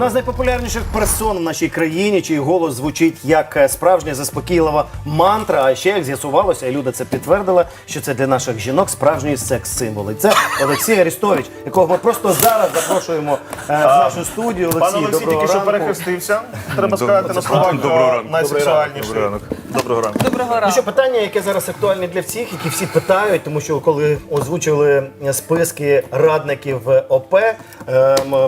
Одна з найпопулярніших персон в нашій країні, чий голос звучить як е, справжня заспокійлива мантра. А ще як з'ясувалося, і Люда це підтвердила, що це для наших жінок справжній секс-символ. І це Олексій Арістович, якого ми просто зараз запрошуємо е, в нашу студію. Пан Олексій, Олексій доброго тільки що ранку. перехрестився. Треба сказати на словах Доброго ранку. найсексуальніший. Доброго ранку. Доброго ранку. Доброго Ну ранку. що питання, яке зараз актуальне для всіх, які всі питають, тому що коли озвучили списки радників ОП, ем,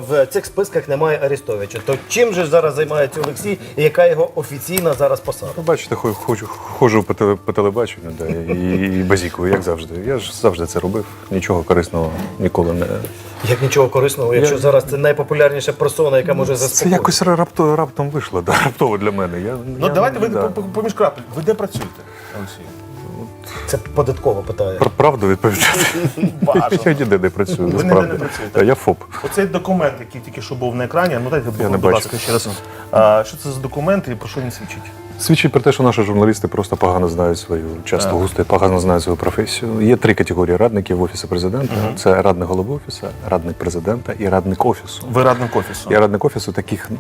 в цих списках немає Арістовича. То чим же зараз займається Олексій і яка його офіційна зараз посада? Ну, Бачите, хо- ходжу, ходжу по, теле, по телебаченню да, і, і базікую, як завжди. Я ж завжди це робив. Нічого корисного ніколи не. Як нічого корисного, якщо зараз це найпопулярніша персона, яка може Це заспокоїти. якось рапто, раптом вийшло, да, раптово для мене. Я, Ну я, давайте ви да. по- по- поміж крапель. Ви де працюєте, Олексій? Це податково питає. Про правду відповідати. Я ніде не працюю, ніде насправді. не працюєте? Я ФОП. Оцей документ, який тільки що був на екрані, ну дайте, будь ласка, ще раз. А, що це за документ і про що він свідчить? Свідчить про те, що наші журналісти просто погано знають свою, часто густо погано знають свою професію. Є три категорії радників в офісі президента: це радник голови офісу, радник президента і радник офісу. Ви радник офісу. Я радник офісу таких.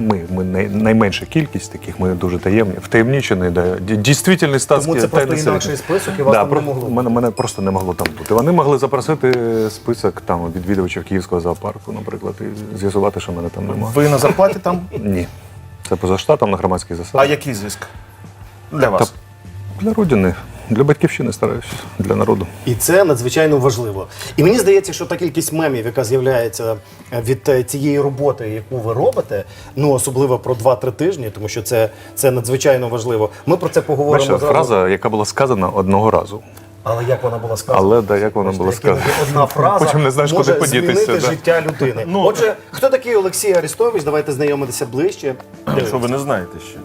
Ми, ми най, найменша кількість таких, ми дуже таємні, втаємнічені, да, ді- дійствительний статський Тому це просто інакший список, і вас да, там не могло. Мене, мене просто не могло там бути. Вони могли запросити список там відвідувачів Київського зоопарку, наприклад, і з'ясувати, що мене там немає. Ви на зарплаті там? Ні. Це поза штатом на громадських А який зв'язок? Для вас. Для родини, для батьківщини стараюся, для народу. І це надзвичайно важливо. І мені здається, що та кількість мемів, яка з'являється е, від е, цієї роботи, яку ви робите, ну особливо про 2-3 тижні, тому що це, це надзвичайно важливо. Ми про це поговоримо Бачите, фраза, яка була сказана одного разу. Але як вона була сказана? Але да, як вона була сказана. Одна фраза Потім не знаєш, може куди подітися, змінити да. життя людини. Ну, Отже, хто такий Олексій Арістович? Давайте знайомитися ближче. Якщо ви не знаєте ще.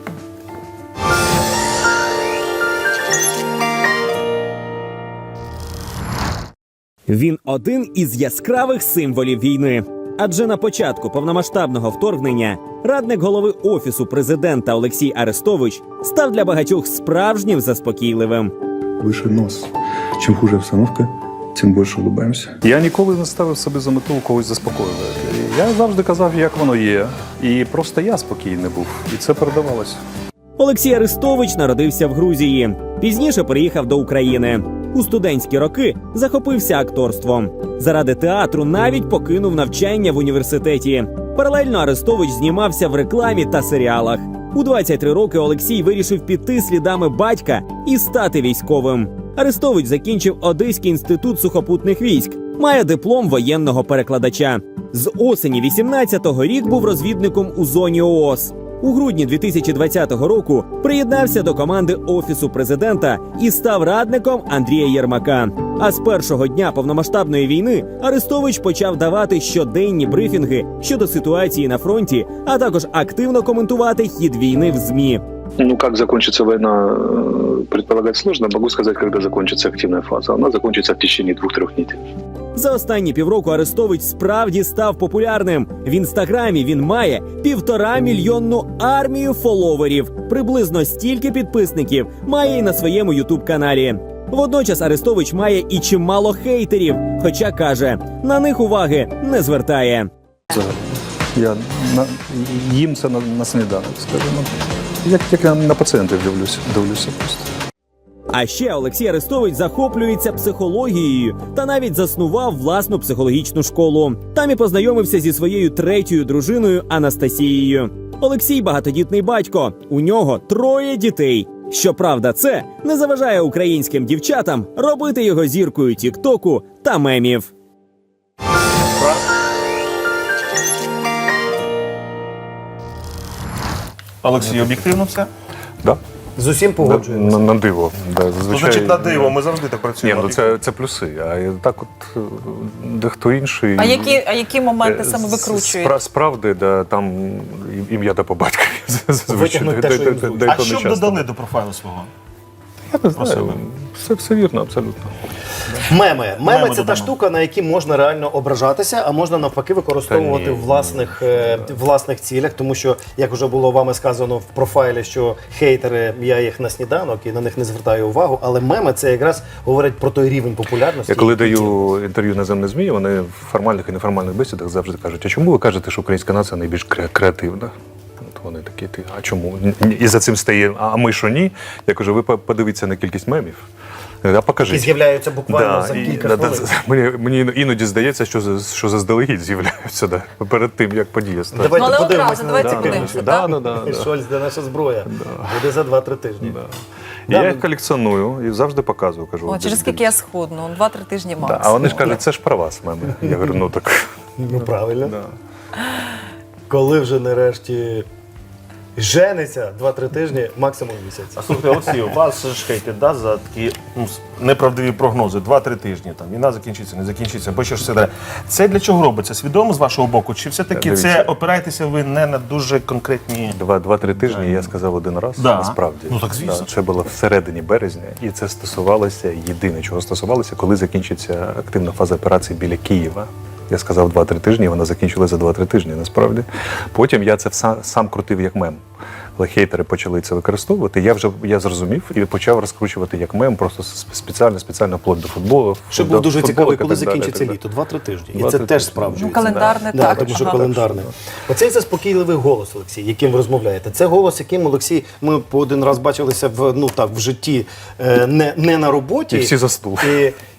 Він один із яскравих символів війни. Адже на початку повномасштабного вторгнення радник голови офісу президента Олексій Арестович став для багатьох справжнім заспокійливим. выше нос. Чем хуже обстановка, тем больше улыбаемся. Я ніколи не ставив собі за мету когось заспокоювати. Я завжди казав, як воно є. І просто я спокійний був. І це передавалося. Олексій Арестович народився в Грузії. Пізніше переїхав до України. У студентські роки захопився акторством. Заради театру навіть покинув навчання в університеті. Паралельно Арестович знімався в рекламі та серіалах. У 23 роки Олексій вирішив піти слідами батька і стати військовим. Арестович закінчив Одеський інститут сухопутних військ, має диплом воєнного перекладача. З осені 18-го рік був розвідником у зоні ООС. У грудні 2020 року приєднався до команди офісу президента і став радником Андрія Єрмака. А з першого дня повномасштабної війни Арестович почав давати щоденні брифінги щодо ситуації на фронті, а також активно коментувати хід війни в змі. Ну, как закончится война, э, предполагать сложно. Могу сказать, когда закончится активная фаза. Она закончится в течение двух-трех недель. За останні півроку Арестович справді став популярним. В інстаграмі він має півтора мільйонну армію фоловерів. Приблизно стільки підписників має і на своєму ютуб каналі. Водночас Арестович має і чимало хейтерів, хоча каже, на них уваги не звертає. Я на, їм це на, на сніданок, скажімо. Як, як я на пацієнтів дивлюся, дивлюся просто. А ще Олексій Арестович захоплюється психологією та навіть заснував власну психологічну школу. Там і познайомився зі своєю третьою дружиною Анастасією. Олексій багатодітний батько. У нього троє дітей. Щоправда, це не заважає українським дівчатам робити його зіркою Тіктоку та мемів. Олексій, об'єктивно все? Да? З усім На, погоджуємося. на, на диво. Да, Ну, зазвичай, значить, на диво, ми завжди так Ні, працюємо. ну це, це плюси. А так от е, дехто інший. А які, а які моменти е, саме викручують? спра- Справді, да, там ім'я та по батькові. зазвичай. Витягнути те, Де- що де- їм де- де А то що б часто. додали до профайлу свого? Я не знаю. Все, все вірно, абсолютно. Меми. Меми Меми це та додамо. штука, на які можна реально ображатися, а можна навпаки використовувати Та в власних, е, власних цілях. Тому що, як вже було вами сказано в профайлі, що хейтери, я їх на сніданок і на них не звертаю увагу. Але меми це якраз говорять про той рівень популярності. Я коли який даю інтерв'ю наземне ЗМІ, вони в формальних і неформальних бесідах завжди кажуть, а чому ви кажете, що українська нація найбільш кре- креативна? Вони такі, ти, а чому? І за цим стає, а ми що ні? Я кажу, ви подивіться на кількість мемів. А які покажіть. з'являються буквально Да, за кілька да, да, хвилин. мені, мені іноді здається, що, що заздалегідь з'являються да, перед тим, як подія стане. Давайте Ну, але подивимось одразу, давайте ці подивимося. Да, да, да, да. Шольц, де наша зброя. Буде за 2-3 тижні. І я їх колекціоную і завжди показую. Кажу, О, через скільки я схудну? Два-три тижні Да, а вони ж кажуть, це ж про вас, меми. Я говорю, ну так. Ну правильно. Да. Коли вже нарешті жениться 2-3 тижні, максимум місяць. А слухайте, Олексію, вас ж хейтять да, за такі ну, с- неправдиві прогнози. Два-три тижні там війна закінчиться, не закінчиться, бо що ж це дає. Це для чого робиться? Свідомо з вашого боку? Чи все-таки Дивіться. це опираєтеся ви не на дуже конкретні. Два, два-три тижні я сказав один раз. Да. Насправді Ну, так, звісно. Да, це було всередині березня, і це стосувалося єдине, чого стосувалося, коли закінчиться активна фаза операції біля Києва. Я сказав 2-3 тижні, вона закінчилася за 2-3 тижні, насправді. Потім я це сам, сам крутив як мем. Але хейтери почали це використовувати. Я вже я зрозумів і почав розкручувати як мем, просто спеціально, спеціально вплоть до футболу. Що було дуже цікаво, коли так далі, закінчиться літо. Два-три тижні. І це теж тижні. Ну, календарне да. так, тому що ага. календарне. Оцей заспокійливий голос, Олексій, яким ви розмовляєте. Це голос, яким Олексій, ми по один раз бачилися в ну так в житті, е, не, не на роботі. І всі за стул.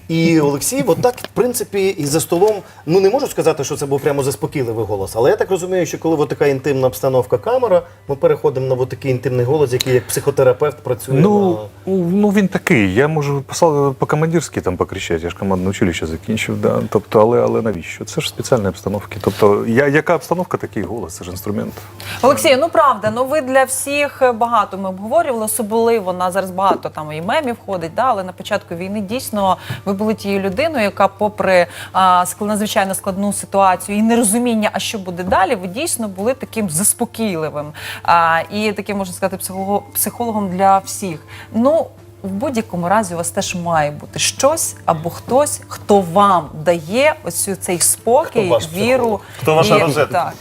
І, Олексій, от так, в принципі, і за столом, ну не можу сказати, що це був прямо заспокійливий голос, але я так розумію, що коли от така інтимна обстановка камера, ми переходимо на от такий інтимний голос, який як психотерапевт працює Ну, на. ну він такий. Я можу по-командирськи там покричати, я ж командне училище закінчив. Да. Тобто, але, але навіщо? Це ж спеціальні обстановки. Тобто, я, яка обстановка, такий голос, це ж інструмент. Олексію, ну правда, ну ви для всіх е, багато ми обговорювали, особливо на зараз багато там і мемів ходить, да, але на початку війни дійсно ви були тією людиною, яка, попри а, надзвичайно складну ситуацію і нерозуміння, а що буде далі, ви дійсно були таким заспокійливим а, і таким можна сказати психологом для всіх. Ну. В будь-якому разі у вас теж має бути щось або хтось, хто вам дає ось цей спокій, Хто віру. Хто ваша і- розетка?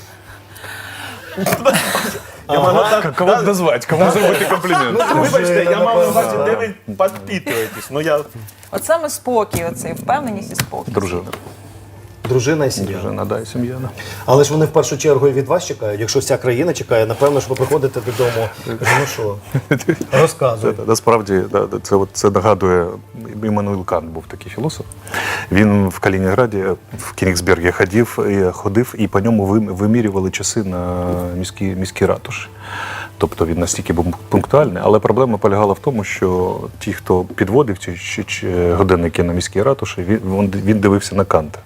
Так. Я маю на увазі- Кого назвати, кому зробити комплімент? Ну, Вибачте, я мав на увазі, де ви підпитуєтесь. Ну я От саме спокій, оцей впевненість і спокій. Дружина. Дружина і сім'я. Дружина, да, і сім'я. да. Але ж вони в першу чергу і від вас чекають. Якщо вся країна чекає, напевно, що ви приходите додому. Ну що, розказуй. Це, насправді да, це, от, це нагадує Іммануїл Кант був такий філософ. Він в Калінінграді, в Кінігсбергі ходив, і, ходив і по ньому вимірювали часи на міські, міські ратуші. Тобто він настільки був пунктуальний, але проблема полягала в тому, що ті, хто підводив ці чи годинники на міській ратуші, він- він дивився на Канта.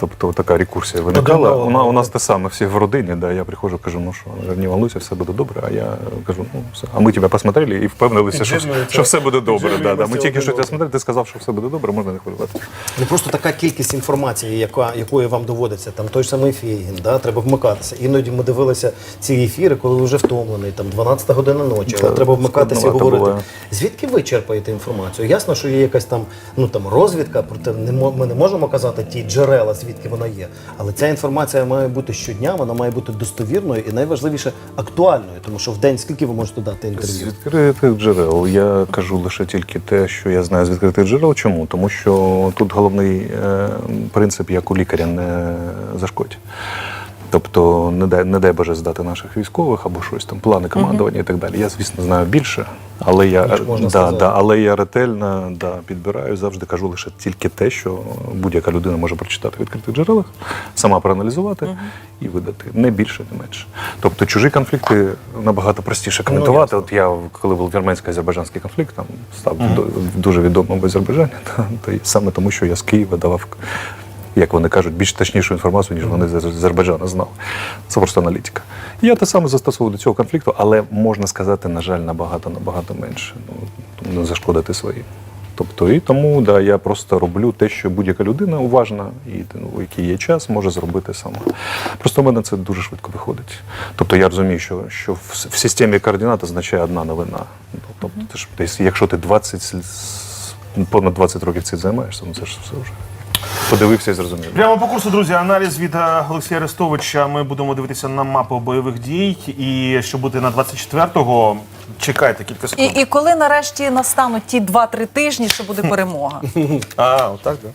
Тобто така рекурсія виникала. Додавала, У, на- у нас те саме всі в родині. Да, я приходжу, кажу, ну що, не волнуйся, все буде добре. А я кажу, ну все. А ми тебе посмотрели і впевнилися, що, що все буде добре. Да, да. Ми тільки що тебе смотрели, ти сказав, що все буде добре, можна не хвилювати. Ну просто така кількість інформації, яка, якої вам доводиться, там той ж самий Фейгін, да, треба вмикатися. Іноді ми дивилися ці ефіри, коли вже втомлений, там 12 година ночі, але треба вмикатися і говорити. буває. Звідки ви черпаєте інформацію? Ясно, що є якась там, ну там розвідка, проте не мо- ми не можемо казати ті джерела, звідки вона є. Але ця інформація має бути щодня, вона має бути достовірною і найважливіше актуальною, тому що в день скільки ви можете дати інтерв'ю? З відкритих джерел я кажу лише тільки те, що я знаю з відкритих джерел. Чому? Тому що тут головний е, принцип, як у лікаря, не зашкодь. Тобто, не дай, не дай Боже здати наших військових або щось там, плани командування і так далі. Я, звісно, знаю більше, але я, можна да, да, але я ретельно да, підбираю, завжди кажу лише тільки те, що будь-яка людина може прочитати в відкритих джерелах, сама проаналізувати і видати. Не більше, не менше. Тобто чужі конфлікти набагато простіше коментувати. От я, коли був вірменсько-азербайджанський конфлікт, там став до- дуже відомим в Азербайджані, та, та саме тому, що я з Києва давав. Як вони кажуть, більш точнішу інформацію, ніж вони з Азербайджану знали. Це просто аналітика. І Я те саме застосовую до цього конфлікту, але можна сказати, на жаль, набагато набагато менше. Ну, не зашкодити своїм. Тобто, і тому да, я просто роблю те, що будь-яка людина уважна і ну, у якій є час, може зробити сама. Просто в мене це дуже швидко виходить. Тобто я розумію, що, що в, в системі координат означає одна новина. Ну, Тобто, ти ж якщо ти 20, с- с- понад 20 років цим займаєшся, ну це ж все вже. Подивився і зрозумів. Прямо по курсу, друзі, аналіз від е, Олексія Арестовича. Ми будемо дивитися на мапу бойових дій. І що буде на 24-го, чекайте кілька І, секунд. і коли нарешті настануть ті 2-3 тижні, що буде перемога? А, отак, так.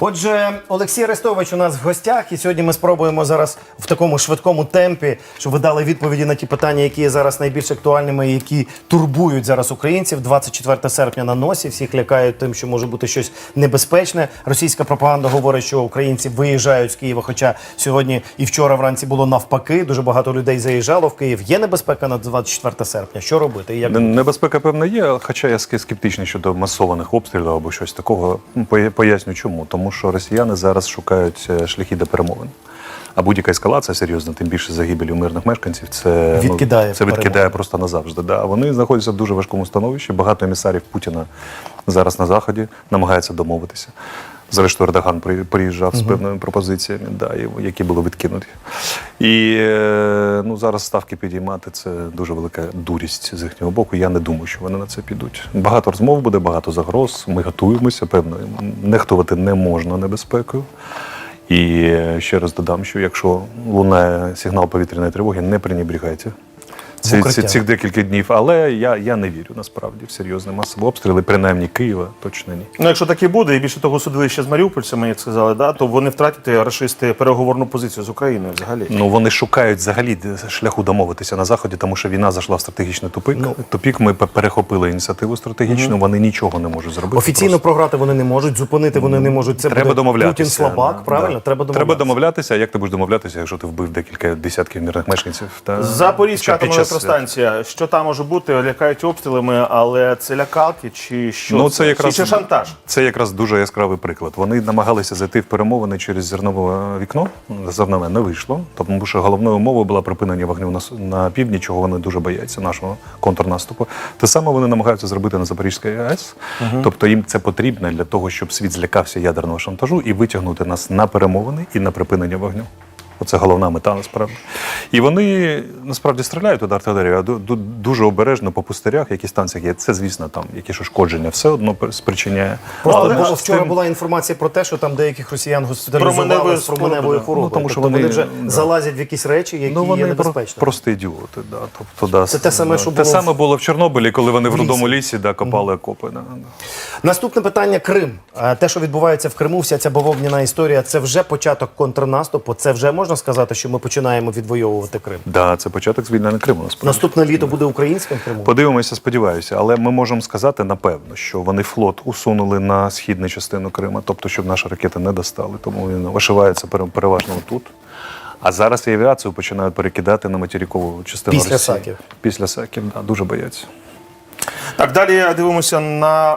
Отже, Олексій Арестович у нас в гостях, і сьогодні ми спробуємо зараз в такому швидкому темпі, щоб ви дали відповіді на ті питання, які є зараз найбільш актуальними, і які турбують зараз українців. 24 серпня на носі. Всіх лякають тим, що може бути щось небезпечне. Російська пропаганда говорить, що українці виїжджають з Києва. Хоча сьогодні і вчора вранці було навпаки. Дуже багато людей заїжджало в Київ. Є небезпека на 24 серпня. Що робити? І як Небезпека, певна, є, хоча я скептичний щодо масованих обстрілів або щось такого. Ну, Поясню чому. Тому що росіяни зараз шукають е, шляхи до перемовин. А будь-яка ескалація серйозна, тим більше загибелі мирних мешканців, це Відкидає ну, це відкидає просто назавжди. Да. Вони знаходяться в дуже важкому становищі. Багато емісарів Путіна зараз на заході намагаються домовитися. Зрештою, Ердоган приїжджав з певними пропозиціями, да, які були відкинуті. І е, ну, зараз ставки підіймати це дуже велика дурість з їхнього боку. Я не думаю, що вони на це підуть. Багато розмов буде, багато загроз. Ми готуємося, певно, нехтувати не можна небезпекою. І е, ще раз додам, що якщо лунає сигнал повітряної тривоги, не пренебрігайте. Ці, ці, цих декілька днів, але я, я не вірю насправді в серйозні масові обстріли, принаймні Києва точно ні. Ну, якщо так і буде, і більше того судили ще з маріупольцями, як сказали, да, то вони втратять рашисти переговорну позицію з Україною взагалі. Ну вони шукають взагалі шляху домовитися на заході, тому що війна зайшла в стратегічний тупик. Ну. Тупік ми перехопили ініціативу стратегічну. Вони нічого не можуть зробити. Офіційно просто. програти вони не можуть, зупинити вони не можуть. Це треба буде домовлятися. Путін слабак, Да, правильно? да. Треба домовлятися. Треба домовлятися. Як ти будеш домовлятися, якщо ти вбив декілька десятків мирних мешканців? Та Запорізька Електростанція. Що там може бути? Лякають обстрілами, але це лякалки чи що? Ну, це якраз чи шантаж? Це якраз дуже яскравий приклад. Вони намагалися зайти в перемовини через зернове вікно. Зернове не вийшло, тому що головною умовою була припинення вогню на, на півдні, чого вони дуже бояться, нашого контрнаступу. Те саме вони намагаються зробити на Запорізькій АЕС. Тобто їм це потрібно для того, щоб світ злякався ядерного шантажу і витягнути нас на перемовини і на припинення вогню. Оце головна мета насправді. І вони насправді стріляють туди артилерію, а ду- ду- дуже обережно по пустирях, які станціях є. Це, звісно, там якісь ушкодження все одно спричиняє. Просто Але бо вчора цим- була інформація про те, що там деяких росіян госпіталізували з променевою хворобою. Ну, тому що тобто вони, вони, вже да. залазять в якісь речі, які Ну, є вони про- небезпечними. просто ідіоти. Да. Тобто, да, Це те саме, що те саме було в Чорнобилі, коли вони в рудому лісі да, копали окопи. Да. Наступне питання Крим. Е, Те, що відбувається в Криму, вся ця бавовняна історія, це вже початок контрнаступу. Це вже можна сказати, що ми починаємо відвоювати Крим. Да, це початок звільнення Криму. Насправді. Наступне літо буде українським Кримом. Подивимося, сподіваюся, але ми можемо сказати напевно, що вони флот усунули на східну частину Криму, тобто, щоб наші ракети не достали. Тому він ошивається пере- переважно тут. А зараз і авіацію починають перекидати на материкову частину Після Росії. Саків. Після Саків, да, дуже бояться. Так, далі дивимося на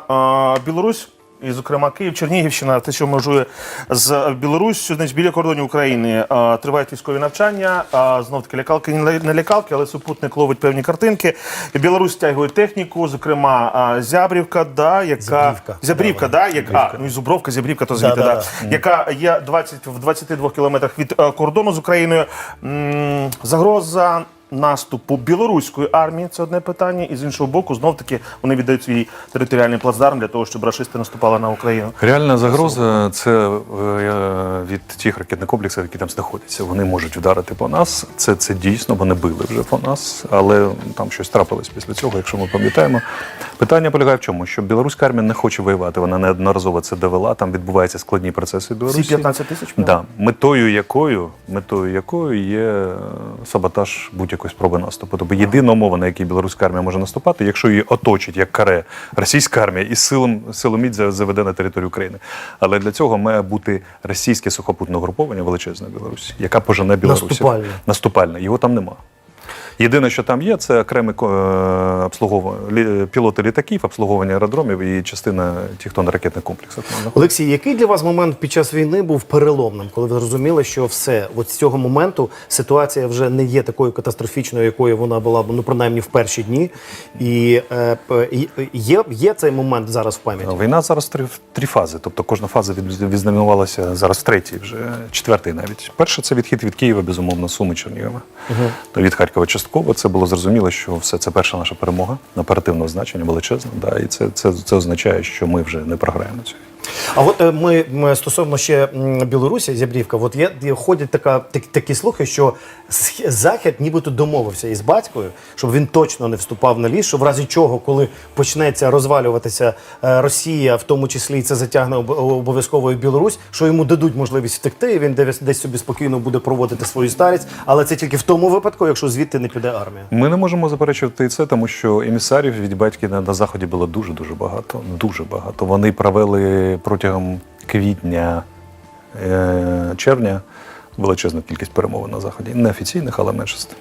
е, Білорусь. І, зокрема, Київ, Чернігівщина, те, що межує з Білоруссю, значить, біля кордонів України е, тривають військові навчання. Е, знов таки лякалки не лякалки, але супутник ловить певні картинки. Білорусь стягує техніку, зокрема, е, Зябрівка, да, яка Зябрівка. Зябрівка, да, яка а, ну і Зубровка, Зябрівка, то звідти, Да, да, да, яка є 20, в 22 кілометрах від е, кордону з Україною. М, загроза. Наступу білоруської армії це одне питання, і з іншого боку, знов таки вони віддають свій територіальний плацдарм для того, щоб рашисти наступали на Україну. Реальна загроза це е, від тих ракетних комплексів, які там знаходяться. Вони можуть вдарити по нас. Це, це дійсно, вони били вже по нас, але там щось трапилось після цього, якщо ми пам'ятаємо. Питання полягає в чому? Що білоруська армія не хоче воювати. Вона неодноразово це довела. Там відбуваються складні процеси в Білорусі. Всі 15 тисяч? Да. Метою якою, метою якою є е, саботаж будь-якої спроби наступу. Тобто єдина умова, на якій білоруська армія може наступати, якщо її оточить як каре російська армія і силом силоміць заведе на територію України. Але для цього має бути російське сухопутне угруповання величезне Білорусь, Білорусі, яка пожене Білорусі. Наступальне. Наступальне. Його там нема. Єдине, що там є, це окремі е, обслуговування пілоти літаків, обслуговування аеродромів і частина ті, хто на ракетних комплексах. Олексій, який для вас момент під час війни був переломним, коли ви зрозуміли, що все, от з цього моменту ситуація вже не є такою катастрофічною, якою вона була, ну принаймні в перші дні. І е, є, є цей момент зараз в пам'яті. Війна зараз три, три фази. Тобто кожна фаза відзнаменувалася зараз в третій, вже четвертий навіть. Перше це відхід від Києва, безумовно, Суми Чернігова. То від Харкова частково. Це було зрозуміло, що все це перша наша перемога оперативного значення, величезна. Да, і це, це, це означає, що ми вже не програємо цю. А от е, ми, ми стосовно ще Білорусі, Зябрівка, от є, є ходять така, так, такі слухи, що Сх- Захід нібито домовився із батькою, щоб він точно не вступав на ліс, що в разі чого, коли почнеться розвалюватися е, Росія, в тому числі і це затягне об- обов'язково і Білорусь, що йому дадуть можливість втекти, і він десь, десь собі спокійно буде проводити свою старість, але це тільки в тому випадку, якщо звідти не піде армія. Ми не можемо заперечувати і це, тому що емісарів від батьків на, на заході було дуже дуже багато. Дуже багато. Вони провели протягом квітня е, червня величезну кількість перемовин на заході. Неофіційних, але меншості.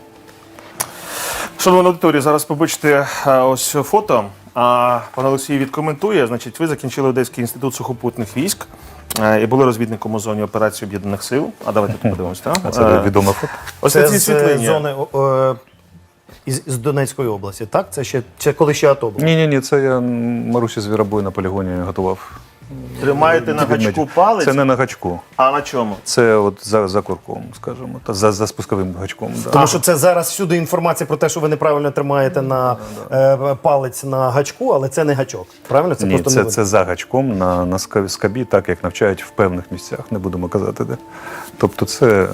Шановна аудиторія, зараз побачите е, ось фото. А пан Олексій відкоментує. Значить, ви закінчили Одеський інститут сухопутних військ е, і були розвідником у зоні операції Об'єднаних Сил. А давайте тут подивимося. так? А це відоме фото. Ось це ці з світлині. зони із, із Донецької області, так? Це ще це коли ще АТО було. Ні, ні, ні, це я Марусі Звіробой на полігоні готував. Тримаєте на гачку палець, Це не на гачку. а на чому? Це от за, за курком, скажімо, та за, за спусковим гачком. Да. Тому що це зараз всюди інформація про те, що ви неправильно тримаєте на е, палець на гачку, але це не гачок. Правильно? Це Ні, просто це, не це за гачком на, на ска- скабі, так як навчають в певних місцях, не будемо казати де. Тобто це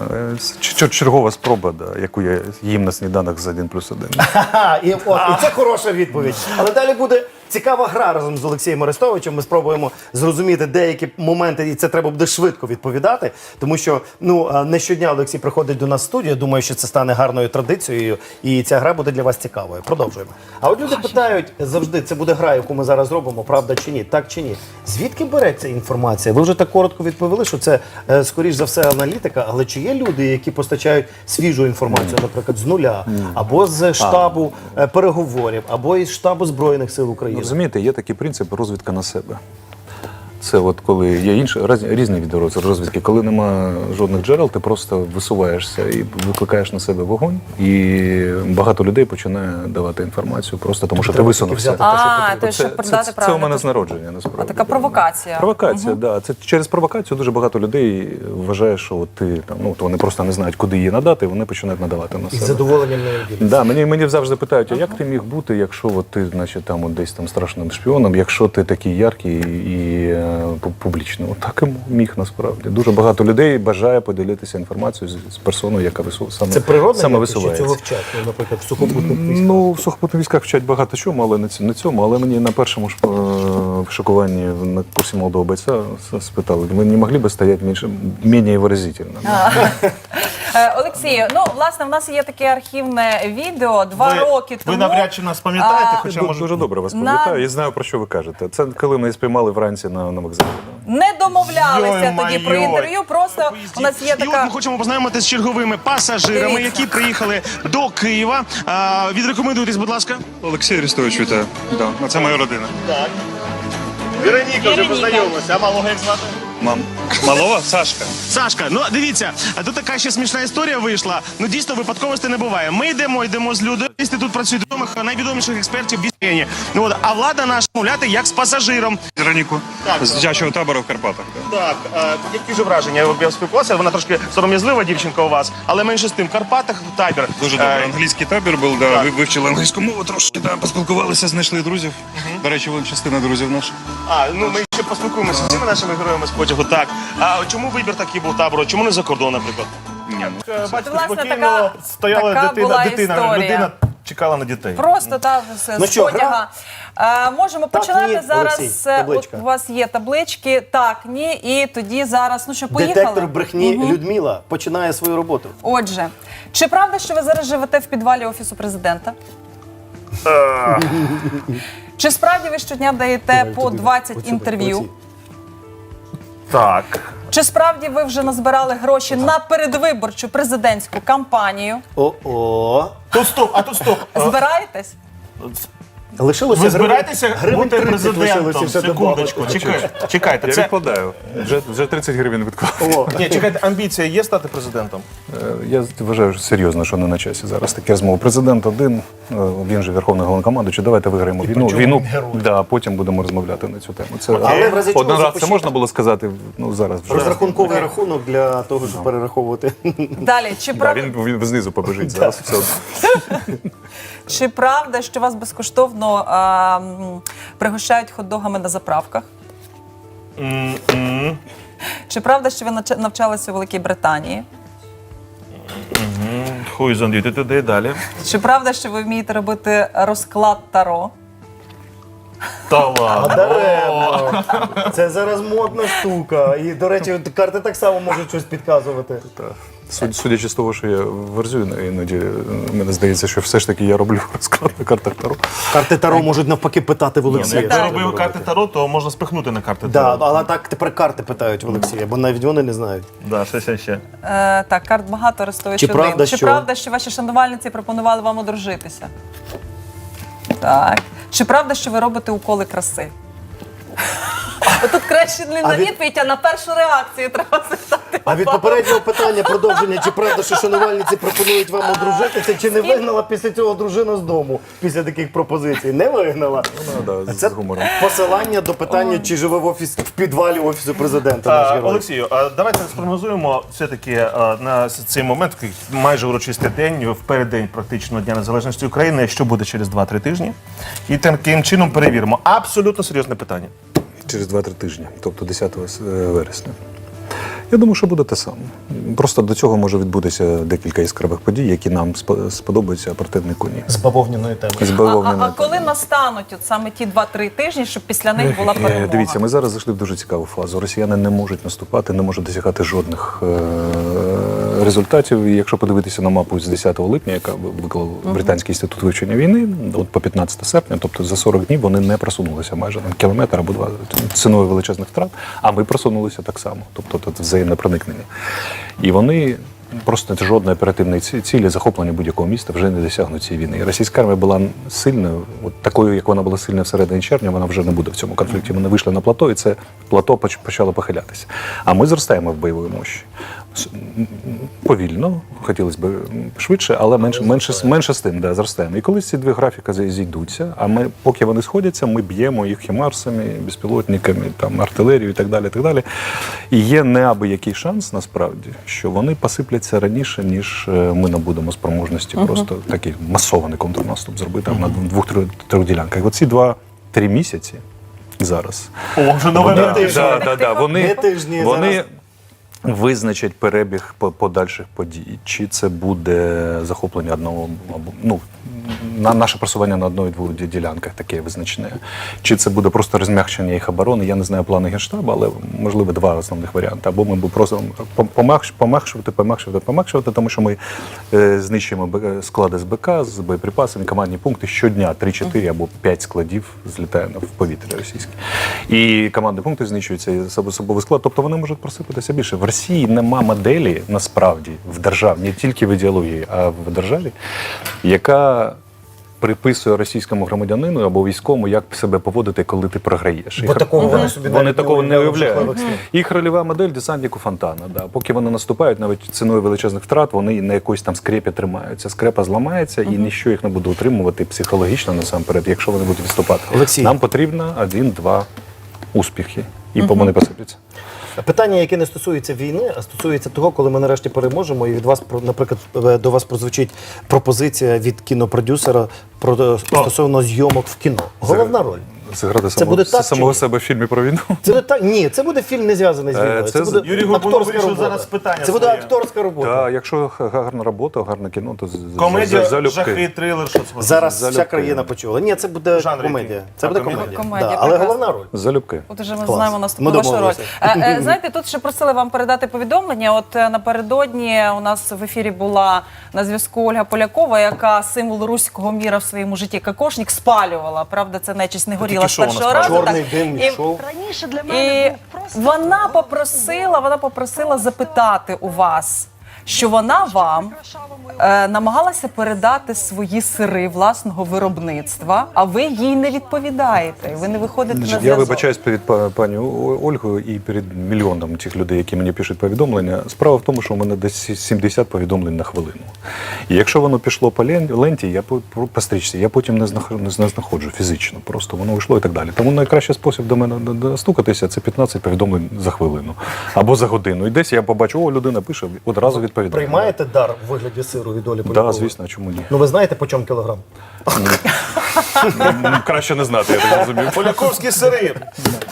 е, чергова спроба, да, яку я їм на сніданок за 1 плюс 1. Ха, і, от, і це хороша відповідь. Але далі буде цікава гра разом з Олексієм Арестовичем. Ми спробуємо зрозуміти деякі моменти, і це треба буде швидко відповідати. Тому що ну не щодня Олексій приходить до нас в студію. Думаю, що це стане гарною традицією, і ця гра буде для вас цікавою. Продовжуємо. А от люди питають завжди: це буде гра, яку ми зараз робимо, правда чи ні? Так чи ні? Звідки береться інформація? Ви вже так коротко відповіли, що це е, скоріш за все аналітика, але чи є люди, які постачають свіжу інформацію, наприклад, з нуля, або з штабу е, переговорів, або із штабу збройних сил України? Розумієте, є такий принцип розвідка на себе. Це от коли є інші раз- різні види розвідки. Коли нема жодних джерел, ти просто висуваєшся і викликаєш на себе вогонь, і багато людей починає давати інформацію просто тому, що ти висунувся. те, А, потрібно. щоб це, продати це, це у мене з народження, насправді. А така провокація. Провокація, так. Да. Це через провокацію дуже багато людей вважає, що от ти там, ну, то вони просто не знають, куди її надати, і вони починають надавати на себе. задоволенням не. Да, мені, мені завжди питають, а як ти міг бути, якщо от ти, значить, там от десь там страшним шпіоном, якщо ти такий яркий і е, пу- публічний? От так і міг насправді. Дуже багато людей бажає поділитися інформацією з, з персоною, яка вису, саме, Це природне, саме висувається. цього вчать, ну, наприклад, в сухопутних військах. Ну, в сухопутних військах вчать багато чому, але не не цьому. Але мені на першому ж е, шокуванні на курсі молодого бойця спитали, ви не могли би стояти менш, менее выразительно? Е, Олексію, ну власне, в нас є таке архівне відео два Ви- роки ви тому. навряд чи нас пам'ятаєте, А, хоча може Дуже добре вас На- пам'ятаю і знаю, про що ви кажете. Це коли ми спіймали вранці на, на заходах. Не домовлялися Йой, тоді про інтерв'ю. Просто у нас є І от така. ми хочемо познайомитися з черговими пасажирами, Дивіться. які приїхали до Києва. А, відрекомендуйтесь, будь ласка. Олексій Арістович, вітаю. Да. Це моя родина. Вероніка вже познайомилася, а малого як звати? Мам. Малова? Сашка. Сашка, ну дивіться, а тут така ще смішна історія вийшла. Ну дійсно випадковості не буває. Ми йдемо, йдемо з людьми. Інститут працює відомих найвідоміших експертів в Біспені. Ну от а влада наша мовляти як з пасажиром. Вероніку. Так. З дитячого табору в Карпатах. Так, е, які ж враження? Я, я спілкувався, вона трошки сором'язлива дівчинка у вас, але менше з тим, в Карпатах табір. Дуже Е, добре. Англійський табір був, да, так. ви вивчили англійську мову, трошки там поспілкувалися, знайшли друзів. До речі, вон частина друзів наших. А, ну ми ще поспілкуємося з цими нашими героями з потягу. Так. А чому вибір такий був табору? Чому не за кордон, наприклад? Ні, ну. Е, Бачите, власне, спокійно така- стояла така дитина, була дитина, історія. людина чекала на дітей. Просто та з, Ну з що, потяга. Е, можемо Так, починати ні, зараз. Олексій, е, табличка. От у вас є таблички, так, ні, і тоді зараз. Ну що, поїхали? Детектор брехні Людмила починає свою роботу. Отже, чи правда, що ви зараз живете в підвалі офісу президента? Чи справді ви щодня даєте по 20 інтерв'ю? Так. Чи справді ви вже назбирали гроші на передвиборчу президентську кампанію? О-о. Тут стоп, а тут стоп. Збираєтесь? Лишилося Ви збираєтеся гривень бути 30 президентом? лишилося ще Секундочку, добавити. чекайте, чекайте. Я Це... відкладаю. Вже, вже 30 гривень відклав. О, Ні, чекайте, амбіція є стати президентом? Е, Я вважаю що серйозно, що не на часі зараз такі розмови. Президент один, е, він же верховний головнокомандуючий, давайте виграємо війну. чому Війну він герой? да, потім будемо розмовляти на цю тему. Це Але в разі чого один раз це запишіть. можна було сказати. Ну зараз вже розрахунковий рахунок для того, щоб перераховувати. Далі, чи да, правда, він, він знизу побежить зараз. Все. чи правда, що вас безкоштовно а, м, пригощають хот-догами на заправках? Чи правда, що ви нач- навчалися у Великій Британії? Хуй зонді, ти туди далі. Чи правда, що ви вмієте робити розклад таро? Та ладно. Даремно. Це зараз модна штука. І, до речі, карти так само можуть щось підказувати. Суд- Судячи з того, що я верзю іноді, е, мені здається, що все ж таки я роблю розклад на картах Таро. Карти Таро можуть навпаки питати в ну, Олексія. Якби робив карти Таро, то можна спихнути на карти Да, Таро. але так тепер карти питають в Олексія, бо навіть вони не знають. Да, ще, ще, ще. Е, так, карт багато арестують Чи один. правда, Чи що- правда, що ваші шанувальниці пропонували вам одружитися? Так. Чи правда, що ви робите уколи краси? Тут краще не на відповідь, а на першу реакцію треба запитати. А від попереднього питання продовження, чи правда, що шанувальниці пропонують вам одружитися, чи не вигнала після цього дружина з дому після таких пропозицій? Не вигнала. Ну, да, Це з гумором. посилання до питання, чи живе в офіс в підвалі офісу президента. Наш А, герой. Олексію, а давайте спрогнозуємо все-таки а, на цей момент, такий майже урочистий день, в переддень практично Дня Незалежності України, що буде через 2-3 тижні. І таким чином перевіримо. Абсолютно серйозне питання. Через 2-3 тижні, тобто 10 е, вересня. Я думаю, що буде те саме. Просто до цього може відбутися декілька яскравих подій, які нам спо- сподобаються, а противні коні. З бавовняної теми. З А, а, бавовняною а коли настануть от саме ті 2-3 тижні, щоб після них була Е, перемога? Дивіться, ми зараз зайшли в дуже цікаву фазу. Росіяни не можуть наступати, не можуть досягати жодних е- результатів. І якщо подивитися на мапу з 10 липня, яка виклав Британський інститут вивчення війни, от по 15 серпня, тобто за 40 днів вони не просунулися майже на кілометр або два ціною величезних втрат. А ми просунулися так само, тобто тут взаємне проникнення. І вони. Просто жодної оперативної цілі захоплення будь-якого міста вже не досягнуть цієї війни. Російська армія була сильною, от такою, як вона була сильна всередині червня, вона вже не буде в цьому конфлікті. Вони вийшли на плато, і це плато почало похилятися. А ми зростаємо в бойовій мощі. Повільно, хотілося б швидше, але менше, менше, з- менше з тим, да, зростаємо. І коли ці дві графіки зійдуться, а ми, поки вони сходяться, ми б'ємо їх хімарсами, безпілотниками, там, артилерією і так далі. І так далі. І є неабиякий шанс, насправді, що вони посипляться раніше, ніж е, ми набудемо спроможності просто такий масований контрнаступ зробити там, на двох-трьох ділянках. Оці два-три місяці зараз. О, вже нове Да, да, да, да, Вони, тижні вони зараз. Визначать перебіг по- подальших подій. Чи це буде захоплення одного або ну на наше просування на одної-двох ділянках таке визначне. Чи це буде просто розм'якшення їх оборони? Я не знаю плани генштабу, але можливо два основних варіанти. Або ми будемо просто пом- помакш- помакшувати, помакшувати, помакшувати, тому що ми е, знищуємо склади з БК з боєприпасами, командні пункти щодня 3-4 або 5 складів злітає в повітря російське. І командні пункти знищуються і особовий склад. Тобто вони можуть просипатися більше. В Росії нема моделі насправді в державі, не тільки в ідеології, а в державі, яка приписує російському громадянину або військовому, як себе поводити, коли ти програєш. Бо Їх- такого вони собі вони навіть такого не уявляють. Їх рольова модель десантнику фонтана. Да. Поки вони наступають, навіть ціною величезних втрат, вони на якоїсь там скрепі тримаються. Скрепа зламається, і ніщо їх не буде утримувати психологічно насамперед, якщо вони будуть відступати. Олексій. Нам потрібно один-два успіхи, і по вони посипляться. Питання, яке не стосується війни, а стосується того, коли ми нарешті переможемо, і від вас наприклад, е, до вас прозвучить пропозиція від кінопродюсера про стосовно зйомок в кіно. Головна роль. Зіграти самого, буде так, самого чи ні? себе в фільмі про війну. Це не так. Ні, це буде фільм не зв'язаний з Е, війною. це Це, з- буде Юрій Горбунов акторська вирішив робота. зараз питання Це буде своє. акторська робота. Та, якщо га- гарна робота, гарне кіно, то з- з- Комедія, за- залюбки. жахи, трилер, що це? Зараз вся країна почула. Ні, це буде Жанр комедія. який? Це А, буде комедія? комедія. Комедія, Да, але прекрасно. головна роль. Залюбки. От уже ми Клас. знаємо Ми наступну вашу роль. домовилися. Е, е, знаєте, тут ще просили вам передати повідомлення. От е, напередодні у нас в ефірі була на зв'язку Ольга Полякова, яка символ руського міра в своєму житті кокошник спалювала. Правда, це нечисть не горіла Тільки з що першого вона разу. Чорний так. дим І- йшов. Раніше для І мене був просто вона попросила, вона попросила запитати у вас, що вона вам е, намагалася передати свої сири власного виробництва, а ви їй не відповідаєте. Ви не виходите на зв'язок. я вибачаюсь перед па- пані О- Ольгою і перед мільйоном тих людей, які мені пишуть повідомлення. Справа в тому, що у мене десь 70 повідомлень на хвилину. І якщо воно пішло по лен- ленті, я по, по, по стрічці, я потім не, знах, не знаходжу фізично. Просто воно йшло і так далі. Тому найкращий спосіб до мене д- достукатися це 15 повідомлень за хвилину або за годину. І десь я побачу, о, людина пише, одразу відповідає. Приймаєте дар у вигляді сиру від Олі Так, да, звісно, чому ні? Ну ви знаєте, по чому кілограм? Ну, Краще не знати, я так розумію. Поляковські сири.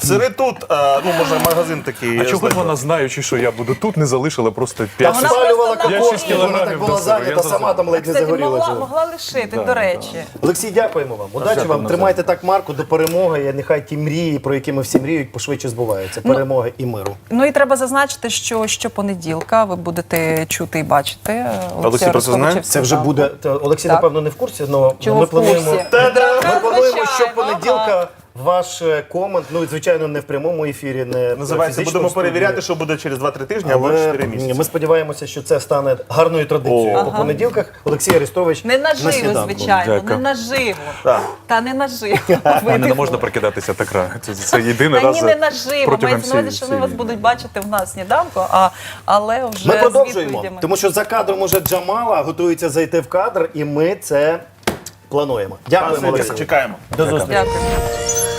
Сири тут, е, ну, може, магазин такий. А чого ж знаєте. вона, знаючи, що я буду тут, не залишила просто 5 вона Спалювала просто кокос, шість вона так кілограмів була до я зайнята, сама там ледь не Кстати, загоріла. могла, могла лишити, до речі. Олексій, дякуємо вам. Удачі вам. Тримайте так марку до перемоги. І нехай ті мрії, про які ми всі мріють, пошвидше збуваються. Перемоги і миру. Ну і треба зазначити, що щопонеділка ви будете чути і бачити е, Олексія про це знає? Це вже буде. та, Олексій, Так. напевно, не в курсі, але Ми в курсі? плануємо. Та-да, Ми плануємо звичайно, щопонеділка ваш е, комент. Ну і звичайно, не в прямому ефірі, не Називається, будемо студії. перевіряти, що буде через 2-3 тижні або Але 4 місяці. ми сподіваємося, що це стане гарною традицією О. по понеділках. Олексій Арестович Не наживо, сніданку. звичайно, не Дякую. наживо. Так. Та не наживо. Мене не можна прокидатися так рано. Це, це єдиний Та раз ні, не наживо. протягом Мається на увазі, всієї- що вони вас всієї будуть бачити в нас сніданку, а, але вже Ми з продовжуємо, відповідями. тому що за кадром уже Джамала готується зайти в кадр, і ми це плануємо. Дякуємо, Чекаємо. До зустрічі. Дякую.